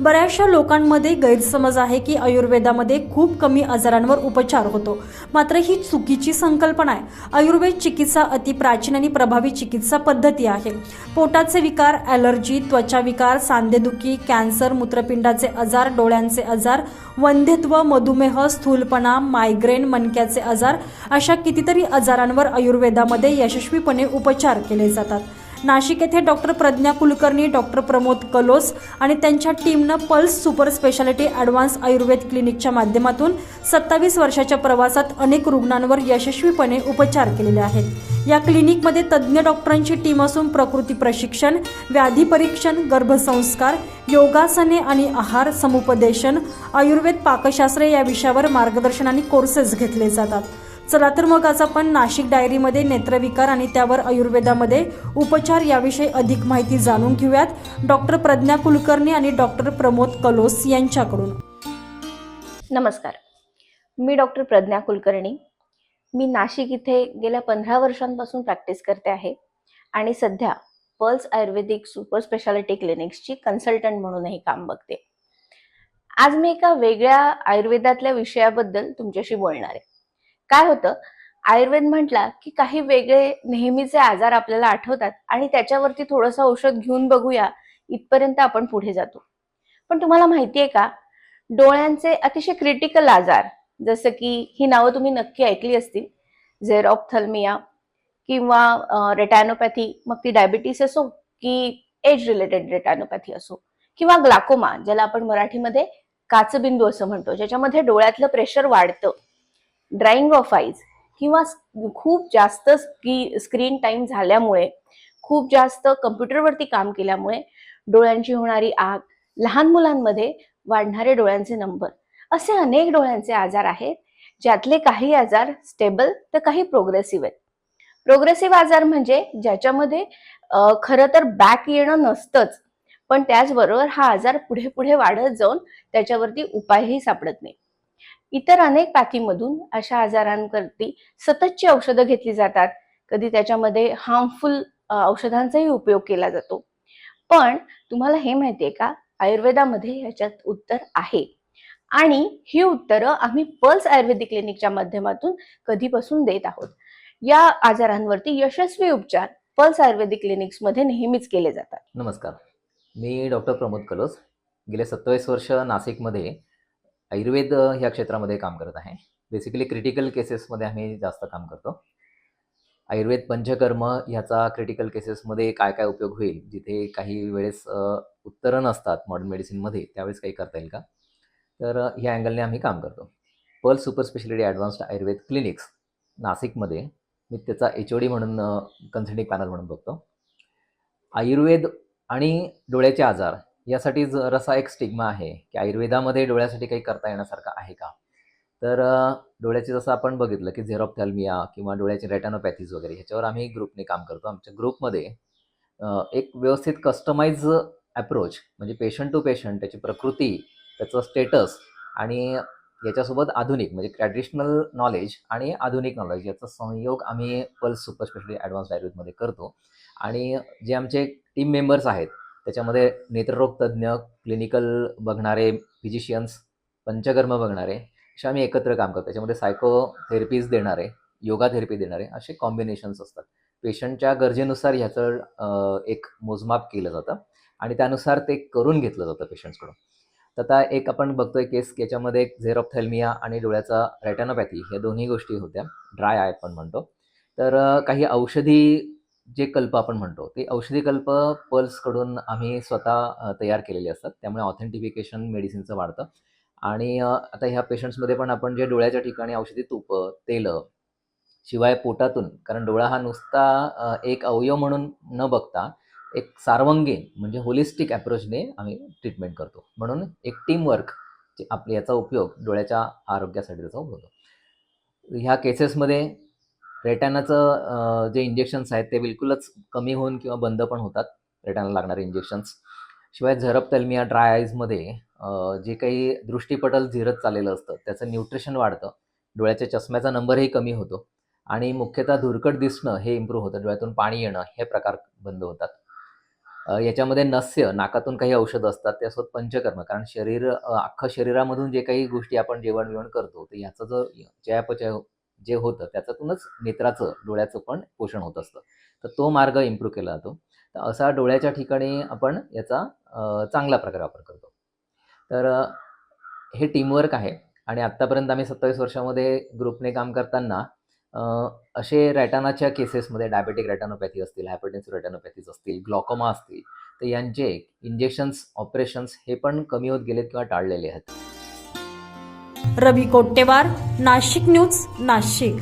बऱ्याचशा लोकांमध्ये गैरसमज आहे की आयुर्वेदामध्ये खूप कमी आजारांवर उपचार होतो. मात्र ही चुकीची संकल्पना आहे. आयुर्वेद चिकित्सा अति प्राचीन आणि प्रभावी चिकित्सा पद्धती आहे. पोटाचे विकार ॲलर्जी त्वचा विकार सांधेदुखी कॅन्सर मूत्रपिंडाचे आजार डोळ्यांचे आजार वंध्यत्व मधुमेह स्थूलपणा मायग्रेन मणक्याचे आजार अशा कितीतरी आजारांवर आयुर्वेदामध्ये यशस्वीपणे उपचार केले जातात. नाशिक येथे डॉक्टर प्रज्ञा कुलकर्णी डॉक्टर प्रमोद कलोस आणि त्यांच्या टीमनं pulse super speciality advance Ayurved क्लिनिकच्या माध्यमातून सत्तावीस वर्षाच्या प्रवासात अनेक रुग्णांवर यशस्वीपणे उपचार केलेले आहेत. या क्लिनिकमध्ये तज्ज्ञ डॉक्टरांची टीम असून प्रकृती प्रशिक्षण व्याधी परीक्षण गर्भसंस्कार योगासने आणि आहार समुपदेशन आयुर्वेद पाकशास्त्र या विषयावर मार्गदर्शन आणि कोर्सेस घेतले जातात. चला तर मग आज आपण नाशिक डायरीमध्ये नेत्रविकार आणि त्यावर आयुर्वेदामध्ये उपचार याविषयी अधिक माहिती जाणून घेऊयात. डॉक्टर प्रज्ञा कुलकर्णी आणि डॉक्टर प्रमोद कलोस यांच्याकडून. नमस्कार. मी डॉक्टर प्रज्ञा कुलकर्णी. मी नाशिक इथे गेल्या पंधरा वर्षांपासून प्रॅक्टिस करते आहे आणि सध्या पल्स आयुर्वेदिक सुपर स्पेशालिटी क्लिनिक्सची कन्सल्टंट म्हणूनही काम बघते. आज मी एका वेगळ्या आयुर्वेदातल्या विषयाबद्दल तुमच्याशी बोलणार आहे. काय होतं? आयुर्वेद म्हटला की काही वेगळे नेहमीचे आजार आपल्याला आठवतात आणि त्याच्यावरती थोडंसं औषध घेऊन बघूया इथपर्यंत आपण पुढे जातो. पण तुम्हाला माहितीये का? डोळ्यांचे अतिशय क्रिटिकल आजार जसं की ही नावं तुम्ही नक्की ऐकली असतील झेरॉप्थल्मिया किंवा रेटॅनोपॅथी मग ती डायबिटीस असो की एज रिलेटेड रेटॅनोपॅथी असो किंवा ग्लाकोमा ज्याला आपण मराठीमध्ये काचबिंदू असं म्हणतो ज्याच्यामध्ये डोळ्यातलं प्रेशर वाढतं. ड्राइंग ऑफ आईज किंवा खूप जास्त स्की स्क्रीन टाईम झाल्यामुळे खूप जास्त कम्प्युटरवरती काम केल्यामुळे डोळ्यांची होणारी आग लहान मुलांमध्ये वाढणारे डोळ्यांचे नंबर असे अनेक डोळ्यांचे आजार आहेत ज्यातले काही आजार स्टेबल तर काही प्रोग्रेसिव्ह आहेत. प्रोग्रेसिव्ह आजार म्हणजे ज्याच्यामध्ये खरं तर बॅक येणं नसतंच पण त्याचबरोबर हा आजार पुढे पुढे वाढत जाऊन त्याच्यावरती उपायही सापडत नाही. इतर अनेक पॅथीमधून अशा आजारांवरती सततची औषधं घेतली जातात. कधी त्याच्यामध्ये हार्मफुल औषधांचाही उपयोग केला जातो. पण तुम्हाला हे माहितीये का? आयुर्वेदामध्ये याच्यात उत्तर आहे. आणि ही उत्तरं आम्ही पल्स आयुर्वेदिक क्लिनिकच्या माध्यमातून कधीपासून देत आहोत. या आजारांवरती यशस्वी उपचार पल्स आयुर्वेदिक क्लिनिक्समध्ये नेहमीच केले जातात. नमस्कार. मी डॉक्टर प्रमोद कलोस. गेले सत्तावीस वर्ष नाशिकमध्ये आयुर्वेद ह्या क्षेत्रामध्ये काम करत आहे. बेसिकली क्रिटिकल केसेसमध्ये आम्ही जास्त काम करतो. आयुर्वेद पंचकर्म ह्याचा क्रिटिकल केसेसमध्ये काय काय उपयोग होईल? जिथे काही वेळेस उत्तरं नसतात मॉडर्न मेडिसिनमध्ये त्यावेळेस काही करता येईल का? तर ह्या अँगलने आम्ही काम करतो. Pearl super speciality advanced Ayurveda clinics नाशिकमध्ये मी त्याचा एच ओ डी म्हणून कन्सल्टिंग पॅनल म्हणून बघतो. आयुर्वेद आणि डोळ्याचे आजार यासाठी जरासा एक स्टिग्मा आहे की आयुर्वेदामध्ये डोळ्यासाठी काही करता येण्यासारखं आहे का? तर डोळ्याचे जसं आपण बघितलं की झेरोप्थॅल्मिया किंवा डोळ्याचे रेटॅनोपॅथीज वगैरे ह्याच्यावर आम्ही ग्रुपने काम करतो. आमच्या ग्रुपमध्ये एक व्यवस्थित कस्टमाइज अप्रोच म्हणजे पेशंट टू पेशंट त्याची प्रकृती त्याचं स्टेटस आणि याच्यासोबत आधुनिक म्हणजे ट्रॅडिशनल नॉलेज आणि आधुनिक नॉलेज याचा संयोग आम्ही पल्स सुपर स्पेशली ॲडव्हान्स आयुर्वेदमध्ये करतो. आणि जे आमचे टीम मेंबर्स आहेत त्याच्यामध्ये नेत्ररोग तज्ज्ञ क्लिनिकल बघणारे फिजिशियन्स पंचकर्म बघणारे असे आम्ही एकत्र काम करतो. त्याच्यामध्ये सायकोथेरपीज देणारे योगा थेरपी देणारे असे कॉम्बिनेशन्स असतात. पेशंटच्या गरजेनुसार ह्याचं एक मोजमाप केलं जातं आणि त्यानुसार ते करून घेतलं जातं पेशंट्सकडून तर आता एक आपण बघतोय केस याच्यामध्ये एक झेरोप्थॅल्मिया आणि डोळ्याचा रेटॅनोपॅथी ह्या दोन्ही गोष्टी होत्या. ड्राय आय पण म्हणतो. तर काही औषधी जे कल्प आपण म्हणतो ते औषधी कल्प पल्सकडून आम्ही स्वतः तयार केलेले असतात. त्यामुळे ऑथेंटिफिकेशन मेडिसिनचं वाढतं. आणि आता ह्या पेशंट्समध्ये पण आपण जे डोळ्याच्या ठिकाणी औषधी तूप तेलं शिवाय पोटातून कारण डोळा हा नुसता एक अवयव म्हणून न बघता एक सार्वंगीण म्हणजे होलिस्टिक अप्रोचने आम्ही ट्रीटमेंट करतो. म्हणून एक टीमवर्क आपल्या याचा उपयोग डोळ्याच्या आरोग्यासाठी त्याचा होतो. ह्या केसेसमध्ये रेटॅनाचं जे इंजेक्शन्स आहेत ते बिलकुलच कमी होऊन किंवा बंद पण होतात रेटॅनला लागणारे इंजेक्शन्स शिवाय झरपतल्मिया ड्राय आईजमध्ये जे काही दृष्टीपटल झिरत चाललेलं असतं त्याचं न्यूट्रिशन वाढतं. डोळ्याच्या चष्म्याचा नंबरही कमी होतो. आणि मुख्यतः धुरकट दिसणं हे इम्प्रूव्ह होतं. डोळ्यातून पाणी येणं हे प्रकार बंद होतात. याच्यामध्ये नस्य नाकातून काही औषधं असतात त्यासोबत पंचकर्म. कारण शरीर अख्खं शरीरामधून जे काही गोष्टी आपण जेवण बिवण करतो तर याचा जो चयापचय जे होतं त्याच्यातूनच नेत्राचं डोळ्याचं पण पोषण होत असतं. तर तो मार्ग इम्प्रूव्ह केला जातो. तर असा डोळ्याच्या ठिकाणी आपण याचा चांगला प्रकारे वापर करतो. तर हे टीमवर्क आहे आणि आत्तापर्यंत आम्ही सत्तावीस वर्षामध्ये ग्रुपने काम करताना असे रॅटानाच्या केसेसमध्ये डायबेटिक रॅटानोपॅथी असतील हायपरटेन्सिव्ह रॅटानोपॅथीज असतील ग्लॉकोमा असतील तर यांचे इंजेक्शन्स ऑपरेशन्स हे पण कमी होत गेलेत किंवा टाळलेले आहेत. रवी कोट्टेवार नाशिक न्यूज नाशिक.